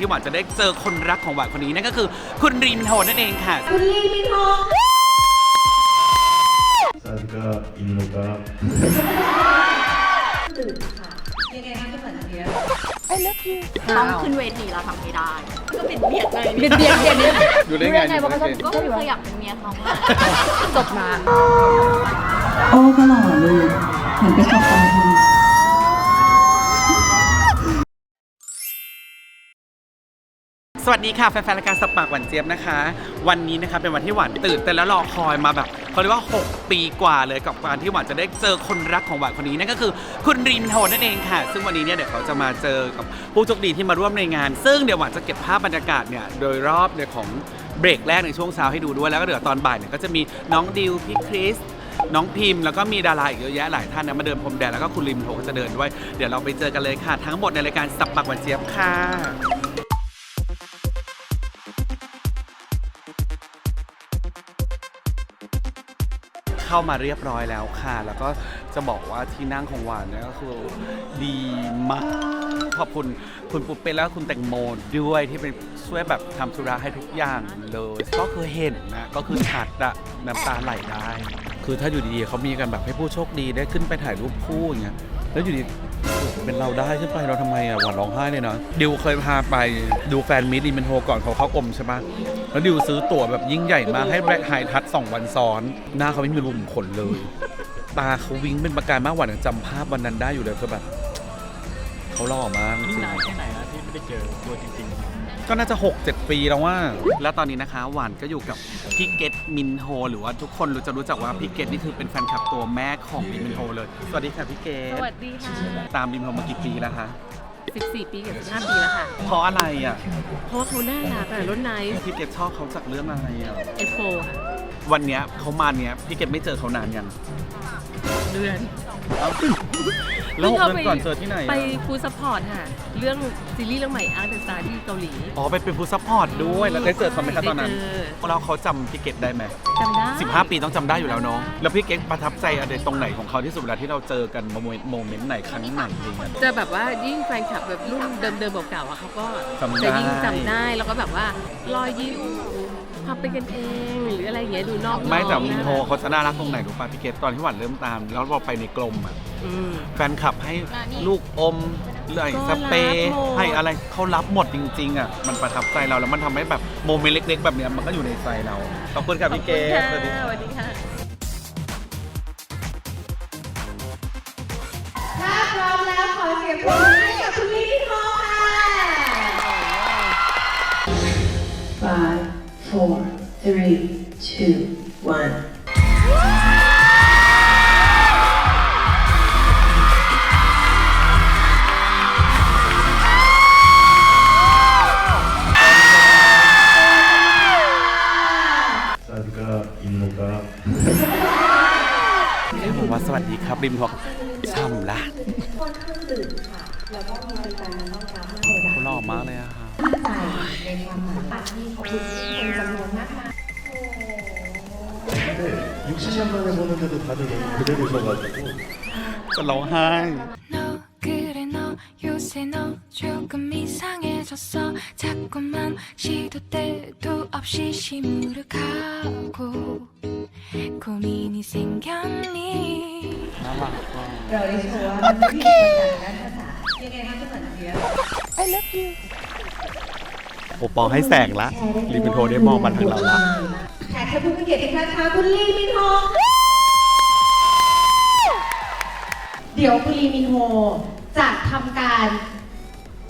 ที่หวานจะได้เจอคนรักของหวานคนนี้นั่นก็คือ คุณรีมินโฮนั่นเองค่ะ คุณรีมินโฮ 사이즈가 인로가 ตื่นค่ะ ยังไงนะก็เหมือนเทียอันเนี้ยต้องขึ้นเวทีแล้วทำไม่ได้ ก็เป็นเบียดไงเบียดเบียดเบียดเนี่ยอยู่ได้ไงไงว่าก็ก็เคยอยากเป็นเมียเขามากจบมา โอ้ก็หล่อเลยเหมือนเป็นสปอยเล สวัสดีค่ะแฟนๆรายการสปากหวานเจี๊ยบนะคะ วันนี้นะคะเป็นวันที่หวานตื่นเต้นและรอคอยมาแบบเขาเรียกว่า 6 ปีกว่าเลยกับการที่หวานจะได้เจอคนรักของหวานคนนี้นั่นก็คือคุณรีมโทนนั่นเองค่ะ ซึ่งวันนี้เนี่ยเดี๋ยวเขาจะมาเจอกับผู้โชคดีที่มาร่วมในงาน ซึ่งเดี๋ยวหวานจะเก็บภาพบรรยากาศเนี่ยโดยรอบเนี่ยของเบรกแรกในช่วงเช้าให้ดูด้วยแล้วก็เดี๋ยวตอนบ่ายเนี่ยก็จะมีน้องดิวพี่คริสน้องพิมพ์แล้วก็มีดาราอีกเยอะแยะหลายท่านนะมาเดินพรมแดนแล้วก็คุณริมโทก็จะเดินด้วย เดี๋ยวเราไปเจอกันเลยค่ะ ทั้งหมดในรายการสับปากหวานเจี๊ยบค่ะ เข้ามาเรียบร้อยแล้วค่ะ แล้วก็จะบอกว่าที่นั่งของหวานเนี่ยก็คือดีมากขอบคุณคุณปุ๊บเป็นแล้วคุณแตงโมด้วยที่เป็นช่วยแบบทำธุระให้ทุกอย่างเลย ก็คือเห็นนะก็คือชัดอะน้ำตาไหลได้ คือถ้าอยู่ดีๆเขามีกันแบบให้ผู้โชคดีได้ขึ้นไปถ่ายรูปคู่อย่างเงี้ยแล้วอยู่ดี เป็นเราได้ขึ้นไปเราทำไมอะหวานร้องไห้เลยนะดิวเคยพาไปดูแฟนมิตรดีเมนโฮก่อนเขาเข้ากลมใช่ปะแล้วดิวซื้อตั๋วแบบยิ่งใหญ่มากให้แบล็คไฮทัชสองวันซ้อน หน้าเขาไม่มีรูมขนเลย ตาเขาวิ้งเป็นประกายมากหวานยังจำภาพวันนั้นได้อยู่เลยคือแบบเขาหล่อมากจริงนานแค่ไหน ที่ไม่ได้เจอตัวจริงก็น่าจะ6 7ปีแล้วว่า แล้วตอนนี้นะคะ หวานก็อยู่กับพี่เกตมินโฮ หรือว่าทุกคนรู้จะรู้จักว่าพี่เกตนี่คือเป็นแฟนคลับตัวแม่ของลิมินโฮเลย สวัสดีค่ะพี่เกตสวัสดีค่ะ ตามลิมินโฮมากี่ปีแล้วคะ14 ปีกับ15ปีแล้วค่ะ เพราะอะไรอะ เพราะว่าเขาน่ารักอะรถไนท์พี่เกดชอบเขาจากเรื่องอะไรอะ F4 ค่ะ วันเนี้ยเขามาเนี้ยพี่เกดไม่เจอเขานานยัง เดือน แล้วหกเพิ่งเดือนเข้าไปก่อนเจอที่ไหนอะ ไปฟูลซัพพอร์ตค่ะ เรื่องซีรีส์เรื่องใหม่อาร์ตเดอะสตาร์ที่เกาหลีอ๋อไปเป็นผู้ซัพพอร์ตด้วย แล้วได้เจอเขาไหมคะตอนนั้นได้เจอแล้วเขาจำพี่เกดได้ไหม จำได้15 ปีต้องจำได้อยู่แล้วเนาะ แล้วพี่เกดประทับใจอะไรตรงไหนของเขาที่สุดเวลาที่เราเจอกันโมเมนต์โมเมนต์ไหนครั้งไหนอะไรเงี้ย จะแบบว่ายิ่งแฟนคลับแบบรุ่นเดิมๆเก่าๆอะเขาก็จำได้ จะยิ่งจำได้แล้วก็แบบว่ารอยยิ้มความเป็นกันเอง หรืออะไรอย่างเงี้ยดูนอกไม่แต่รอบมินโฮะเขาจะน่ารักตรงไหนรู้ป่ะพี่เกดตอนที่หวานเริ่มตาม แล้วเราไปในกลมอะอืมแฟนคลับให้ลูกอมเลยก็สเปรย์รับหมดให้อะไรเขารับหมดจริง ๆอะมันประทับใจเราแล้วมันทำให้แบบโมเมนต์เล็ก ๆ แบบเนี้ยมันก็อยู่ในใจเราขอบคุณครับพี่เกดขอบสวัสคุดีณค่ะสวัสดีค่ะถ้าพร้อมแล้วขอเสียงปรบมือให้กับคุณลีมินโฮค่ะ five four three two, one. สวัสดีครับสวัสดีครับริมบอกช่ำละคนเครื่งดื่มค่ะ แล้วก็มีการน้อนน้าเหล่อมากเลยอะค่ะ ใจในความหมายที่ของคนจำนวนมากมาย 60년 만에 보는데도 다들 너무 그대로셔가지고 너무 하이 너 그래 너 요새 너 조금 이상해졌어 자꾸만 시도 때도 없이 시무룩하고 고민이 생겼니 น่ารักมากเราได้โอปอให้แสงละ รีบเป็นโทรได้มองมาทางเราละ ขกรับผู้มีเกียรติอีกท่านคะคุณลีมินโฮเดี๋ยวคุณลีมินโฮจะทำการ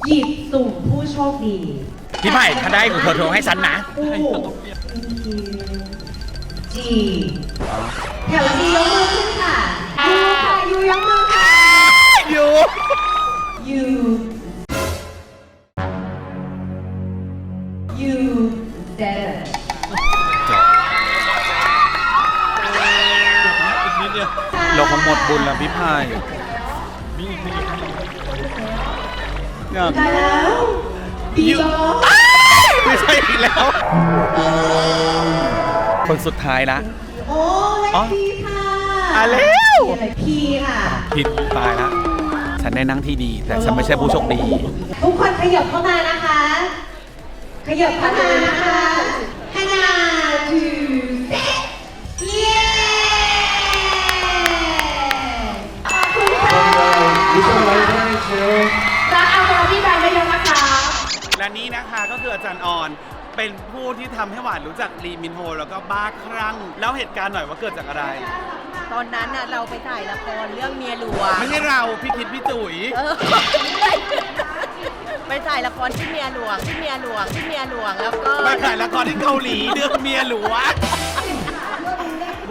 หยิบสุ่มผู้โชคดีพี่ไผ่ถ้าได้กูโทรโทรให้ฉันนะผู้จีแถวจียกมือขึ้นค่ะยูค่ะยูยกมือค่ะ อยู่ยู ดบุญแล้วพี่ไผ่มีอีกมีอีกมีอีกอยากได้แล้วบีบอไม่ใช่อีกแล้ว คนสุดท้ายละ โอ้เลขพีค่ะอะเร็วเลขพีค่ะ ผิดตายละฉันได้นั่งที่ดี แต่ฉันไม่ใช่ผู้โชคดี ทุกคนขยับเข้ามานะคะ ขยับเข้ามาค่ะฮา และนี่นะคะก็คืออาจารย์ออน เป็นผู้ที่ทำให้หวานรู้จักลีมินโฮ แล้วก็บ้าคลั่งแล้วเหตุการณ์หน่อยว่าเกิดจากอะไร ตอนนั้นน่ะเราไปถ่ายละครเรื่องเมียหลวงไม่ใช่เราพี่คิดพี่จุ๋ย เออไปถ่ายละครที่เมียหลวงที่เมียหลวงที่เมียหลวงแล้วก็ไปถ่ายละครที่เกาหลีเรื่องเมียหลวง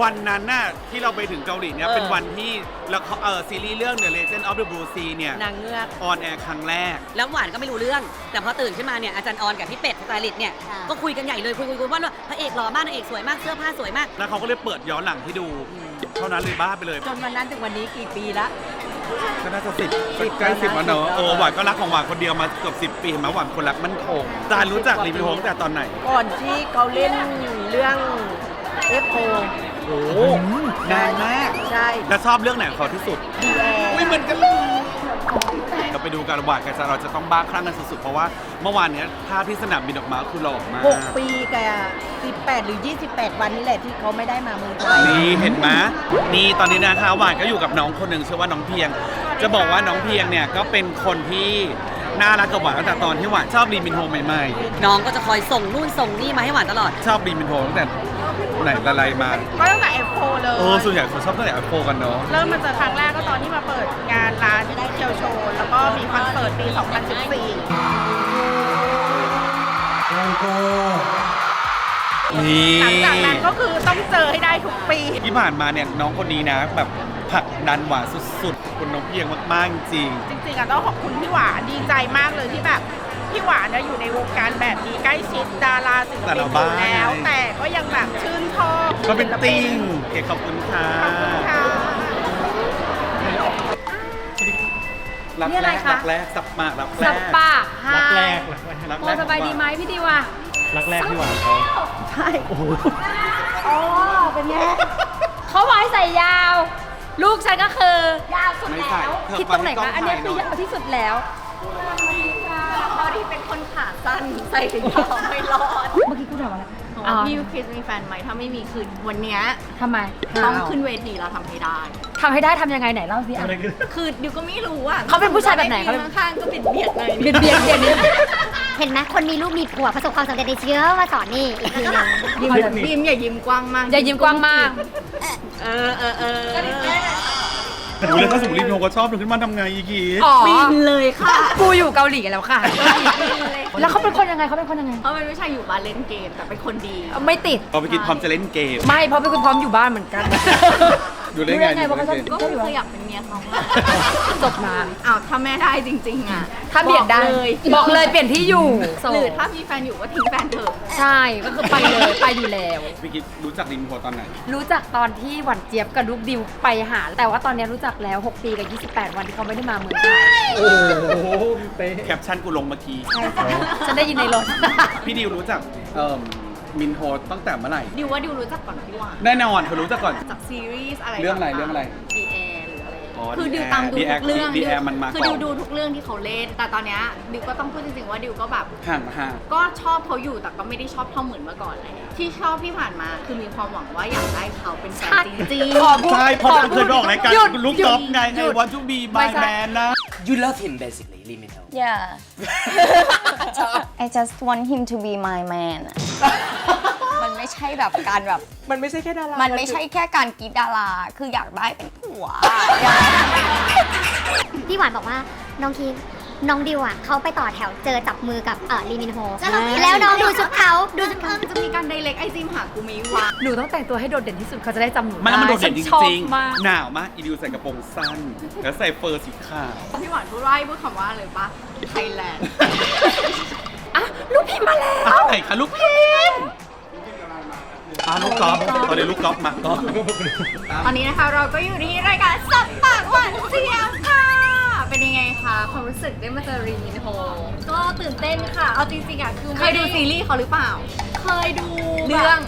วันนั้นน่ะที่เราไปถึงเกาหลีเนี่ยเป็นวันที่ละครเออซีรีส์เรื่อง The Legend of the Blue Sea เนี่ยนางเงือกออนแอร์ครั้งแรก แล้วหวานก็ไม่รู้เรื่อง แต่พอตื่นขึ้นมาเนี่ยอาจารย์ออนกับพี่เป็ดสไตลิสต์เนี่ยก็คุยกันใหญ่เลยคุยคุยคุยว่าพระเอกหล่อมากนางเอกสวยมากเสื้อผ้าสวยมาก แล้วเขาก็เลยเปิดย้อนหลังให้ดู เท่านั้นเลยบ้าไปเลยจนวันนั้นถึงวันนี้กี่ปีละ ก็น่าจะสิบใกล้สิบแล้วเนอะโอ้หวานก็รักของหวานคนเดียวมาเกือบสิบปีเห็นไหมหวานคนรักมั่นคงจานรู้จักลีมินโฮตั้งแต่ตอนไหน ก่อนที่เขาเล่นเรื่องเอฟโอ โอ้นานมากใช่แล้วชอบเรื่องไหนของเขาที่สุดดีแอร์ไม่เหมือนกันเลยเราไปดูกันหวานกับจานเราจะต้องบ้าคลั่งกันสุดๆ เพราะว่าเมื่อวานเนี้ยภาพที่สนามบินออกมาคือหล่อมาก หกปีกับสิบแปดหรือยี่สิบแปดวันนี่แหละที่เขาไม่ได้มาเมืองไทย นี่เห็นไหมนี่ตอนนี้นะคะหวานก็อยู่กับน้องคนหนึ่งชื่อว่าน้องเพียง จะบอกว่าน้องเพียงเนี่ยก็เป็นคนที่น่ารักกับหวานตั้งแต่ตอนที่หวานชอบลีมินโฮใหม่น้องก็จะคอยส่งนู่นส่งนี่มาให้หวานตลอด ๆ ชอบลีมินโฮตั้งแต่ ไหนละไรมา ก็ตั้งแต่ F4 เลย เออส่วนใหญ่คนชอบตั้งแต่อัพโฟกันเนาะ เริ่มมาเจอครั้งแรกก็ตอนที่มาเปิดงานร้านเคียวโชว์แล้วก็มีคอนเสิร์ตปี 2014 นี่หลังจากนั้นก็คือต้องเจอให้ได้ทุกปี ที่ผ่านมาเนี่ยน้องคนนี้นะแบบผลักดันหวานสุดๆคุณน้องเพียงมากๆจริง จริงๆอะต้องขอบคุณพี่หวานดีใจมากเลยที่แบบ พี่หวานเนี่ยอยู่ในวงการแบบนี้ใกล้ชิดดาราศิลแต่ปินเราอบ้ายู่แล้ว แต่ก็ยังแบบชื่นชอบก็เป็นศิลติงเอกขอบคุณค่ะขอบคุณค่ะ รักนี่อะแรไรกคะ รักแรกสับปากรักแรสับกปากค่ะรักแรกรักแรกรักโมแรกสบายดีไหมพี่ดิวอะรักแรกที่หวานเขาใช่อ๋อเป็นไงเขาไว้ใส่ยาว ลูกฉันก็คือยาวสุดไม่แล้ใส่วเธอคิดตรงไหนไปให้กล้คะองอันเนี้ยถ่ายหน่คืออยยาวที่สุดแล้วพอดีเป็นคน ขาสั้นใส่ถุงเท้าไม่รอดเมื่อกี้กูถามอะไรอ๋อพี่คริสมีแฟนไหมถ้าไม่มีคือวันเนี้ยทำไมต้องขึ้นเวทีแล้วทำให้ได้ทำให้ได้ทำยังไงไหนเล่าสิอะ คือดิวก็ไม่รู้อะเขาเป็นผู้ชายแบบไหนเขาเป็นข้างๆก็เบียดเบียดๆหน่อยเบียดเบียดเบียดนิดเห็นไหมคนมีลูกมีผัวประสบความสำเร็จในชีวิตมาสอนนี่อีกทีหนึงยิ้มยิ้มอย่ายิ้มกว้างมากอย่ายิ้มกว้างมาก เออเออเออ แต่ดูแล้วถ้าสมมติรีโนก็ชอบถึงขึ้นมาทำไงอีกีอ๋อบินเลยค่ะกูอยู่เกาหลีแล้วค่ะ แล้วเขาเป็นคนยังไงเขาเป็นคนยังไง เพราะมันไม่ใช่อยู่บ้านเล่นเกมแต่เป็นคนดี ไม่ติด พอไปกินพร้อมจะเล่นเกม ไม่เพราะเป็นคนพร้อมอยู่บ้านเหมือนกัน ดูได้ไงรู้ได้ไงว่าเขาชอบก็คืออยากเป็นเมียเขาอะจบมา อ้าวถ้าแม่ได้จริง ๆ อะถ้าเบียดได้ บอกเลยบอกเลยเปลี่ยนที่อยู่หรือถ้ามีแฟนอยู่ก็ทิ้งแฟนเถอะ ใช่ก็คือไปเลยไปอยู่แล้ว พี่กิ๊กรู้จักลีมินโฮตอนไหน รู้จักตอนที่หวันเจี๊ยบกับลูกดิวไปหา แต่ว่าตอนนี้รู้จักแล้ว 6 ปีกับ 28 วันที่เขาไม่ได้มาเมืองไทยโอ้โหเป๊ะแคปชั่นกูลงเมื่อกี้ใช่ค่ะฉันได้ยินในรถ พี่ดิวรู้จักเอ่อ มินโฮตั้งแต่เมื่อไหร่ ดิวว่าดิวรู้จักก่อนพี่หวานแน่นอนเธอรู้จักก่อน จากซีรีส์อะไรเรื่องอะไรต่าๆเรื่องอะไรดีแอร์หรืออะไรอ๋อคือดิว The ตามดู Air ทุกเรื่อง The Air มันมาคือก่อนดิวดูทุกเรื่องที่เขาเล่น แต่ตอนเนี้ยดิวก็ต้องพูดจริงๆว่าดิวก็แบบ ห่างห่าง ก็ชอบเขาอยู่แต่ก็ไม่ได้ชอบเท่าเหมือนเมื่อก่อนเลยที่ชอบที่ผ่านมาคือมีความหวังว่าอยากได้เขาเป็นแฟนจริงขอพูดใช่เพราะฉันเคยไปออกรายการหยุดลูกหยุดก๊อฟไงหไงยุดวันทูบีไม่บายใช่แบนนะ You love him basically, Lee Min Ho. Yeah I just want him to be my man มันไม่ใช่แบบการแบบ มันไม่ใช่แค่ดารามันไม่ใช่แค่การกรีดดารา คืออยากได้เป็นผัวพี่หวานบอกว่าน้องคิงน้องดิวอะเขาไปต่อแถวเจอจับมือกับเออลีมินโฮแล้วน้องดูชุดเขาดูชุดๆเขามันจะมีการไดเรกไอซิมหากูมีวะหนูต้องแต่งตัวให้โดดเด่นที่สุดเขาจะได้จำหนูมันแล้วมันโดดเด่นจฉัชอบริงมาก ๆ หนาวมาก อีดิวใส่กระโปรงสั้น แล้วใส่เฟอร์สีขาว พี่หวานพูดว่าให้พูดคำว่าอะไรปะไทยแลนด์ อะลูกพี่มาแล้วอ้าวไหนคะลูกพิมอ้าวลูกก๊อฟตอนนี้ลูกก๊อฟมาก๊อฟตอนนี้นะคะเราก็อยู่ที่รายการสับปากหวานเสียงค่ะ เป็นยังไงคะความรู้สึกได้มาเจอรีมินโฮก็ตื่นเต้นค่ะ เอาจริงๆอะคือเคยดูซีรีส์เขาหรือเปล่า เคยดูเรื่อง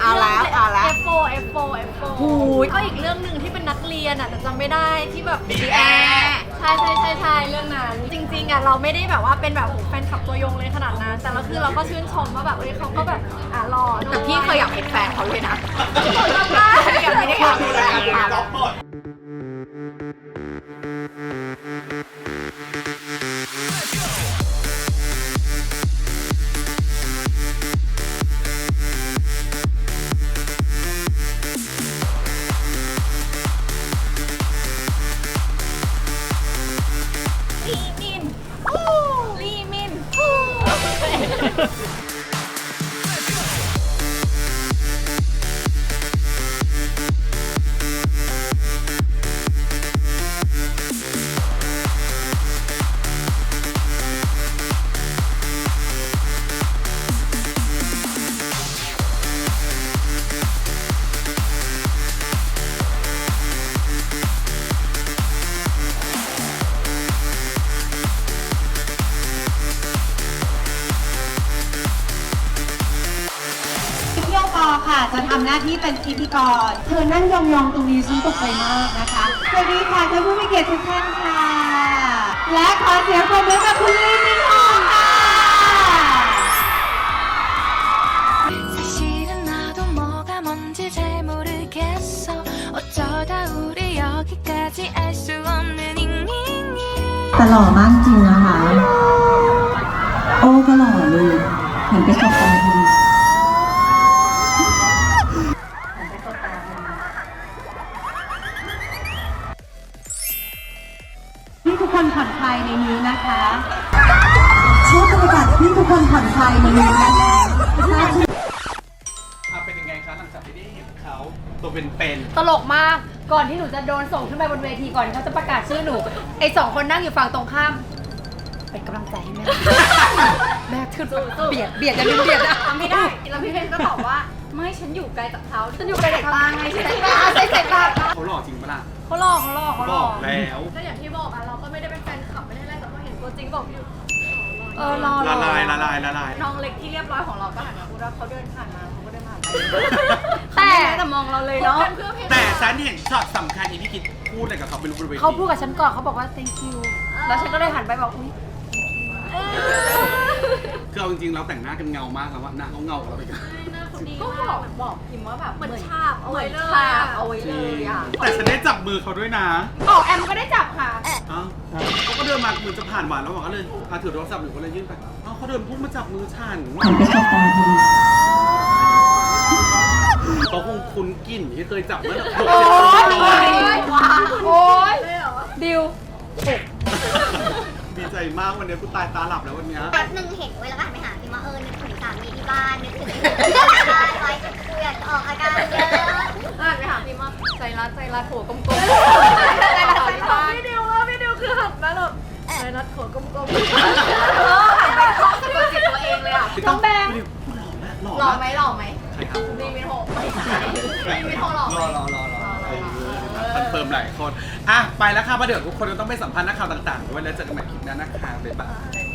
เอาแล้วเอาแล้ว F4 F4 F4 หูยก็อีกเรื่องหนึ่งที่เป็นนักเรียนอะแต่จำไม่ได้ที่แบบดีแอร์ ใช่ใช่ใช่ใช่เรื่องนั้น จริงๆอะเราไม่ได้แบบว่าเป็นแบบโอ้โหแฟนคลับตัวยงเลยขนาดนั้น แต่เราคือเราก็ชื่นชมว่าแบบเอ้ยเขาก็แบบอะหล่อด้วยแต่พี่เคยอยากเป็นแฟนเขาเลยนะทำได้ยังไม่ได้อยากเป็นแฟนเขาลี ทำหน้าที่เป็นพิธีกร เธอนั่งยองๆตรงนี้ฉันตกใจมากนะคะสวัสดีค่ะท่านผู้มีเกียรติทุกท่านค่ะ และขอเสียงปรบมือกับคุณลีมินโฮค่ะ 사실은 나도 뭐가 뭔지 잘 모르겠어 어쩌다 우리 여기까지 알 수 없는 잉잉이 แต่หล่อมากจริงนะคะ โอ้ก็หล่อเลยเห็นไปสบตาพอดี ที่ คนผ่อนคลายในนี้นะคะอะเป็นยังไงคะหลังจากที่ได้เห็นเขาตัวเป็นตลกมาก ก่อนที่หนูจะโดนส่งขึ้นไปบนเวทีก่อนที่เขาจะประกาศชื่อหนู ไอ้สองคนนั่งอยู่ฝั่งตรงข้าม เป็นกำลังใจให้แม่ แม่ขึ้นเบียดเบียดอย่าลืมเบียดนะ ทำไม่ได้แล้วพี่เพนก็ตอบว่า ไม่ฉันอยู่ไกลจากเขาฉันอยู่ไกลจากตาไงใช่ไหมใช่ใช่ตาๆเขาหล่อจริงปะล่ะเขาหลอกเขาหลอกเขาหลบออกกแล้ว ก็อย่างที่บอกอะเราก็ไม่ได้เป็นแฟนคลับไม่ได้อะไรแต่พอเห็นตัวจริงบอกอยู่ เออรอรละอลายละลายละลาย น้องเล็กที่เรียบร้อยของเราก็หันมาพูดว่าเขาเดินผ่านมาเขาก็เดินผ่านไปแต่ แต่มองเราเลยเนาะ เพื่อเพนแต่ฉันเห็นช็อตสำคัญที่พี่คิดพูดอะไรกับเขาเป็นรูปบนเวทีเขาพูดกับฉันก่อนเขาบอกว่า thank you แล้วฉันก็เลยหันไปบอกอุ้ย คือเอาจริงๆเราแต่งหน้ากันเงามากแล้วว่าหน้าเขาเงากว่าเราไปกัน ก็บอกบอกพิมพ์ว่าแบบเหมือนฉาบเอาไว้เลยฉาบเอาไว้จริงแต่ฉันได้จับมือเขาด้วยนะบอกแอมก็ได้จับค่ะอ้าวเขาก็เดินมาเหมือนจะผ่านหวานแล้วหวานก็เลยอะถือโทรศัพท์อยู่ก็เลยยื่นไปอ้าวเขาเดินพุ่งมาจับมือฉันเห็นไปสบตาพอดีเขาคงคุ้นกลิ่นที่เคยจับเมื่อหกโอ๊สิบยปีโอ๊ก่อนยโอ๊ยดิวดีใจมากวันนี้กูตายตาหลับแล้ววันเนี้ย แป๊บนึงเห็นไว้แล้วก็หันไปหาพี่ว่าเออนึกถึงสามีที่บ้านนึกถึงที่บ้านไว้คุยออกอาการเยอะอ่านไปหาพิมพ์ว่าใจรัดใจรัดหัวกลมๆใจรัดใจรัดพี่ดิวว่าพี่ดิวคือหันมาแบบใจรัดหัวกลมๆเออหันไปเคาะสะกดจิตตัวเองเลยอะน้องแบงหล่อหล่อไหมหล่อไหมใช่ครับมีมิโฮมีมิโฮหล่อไหมรอรอรอรอคอนเฟิร์มหลายคน อะ ไปแล้วค่ะเพราะเดี๋ยวทุกคนต้องไปสัมภาษณ์นักข่าวต่างๆด้วยแล้วเจอกันใหม่คลิปหน้านะคะบ๊ายบาย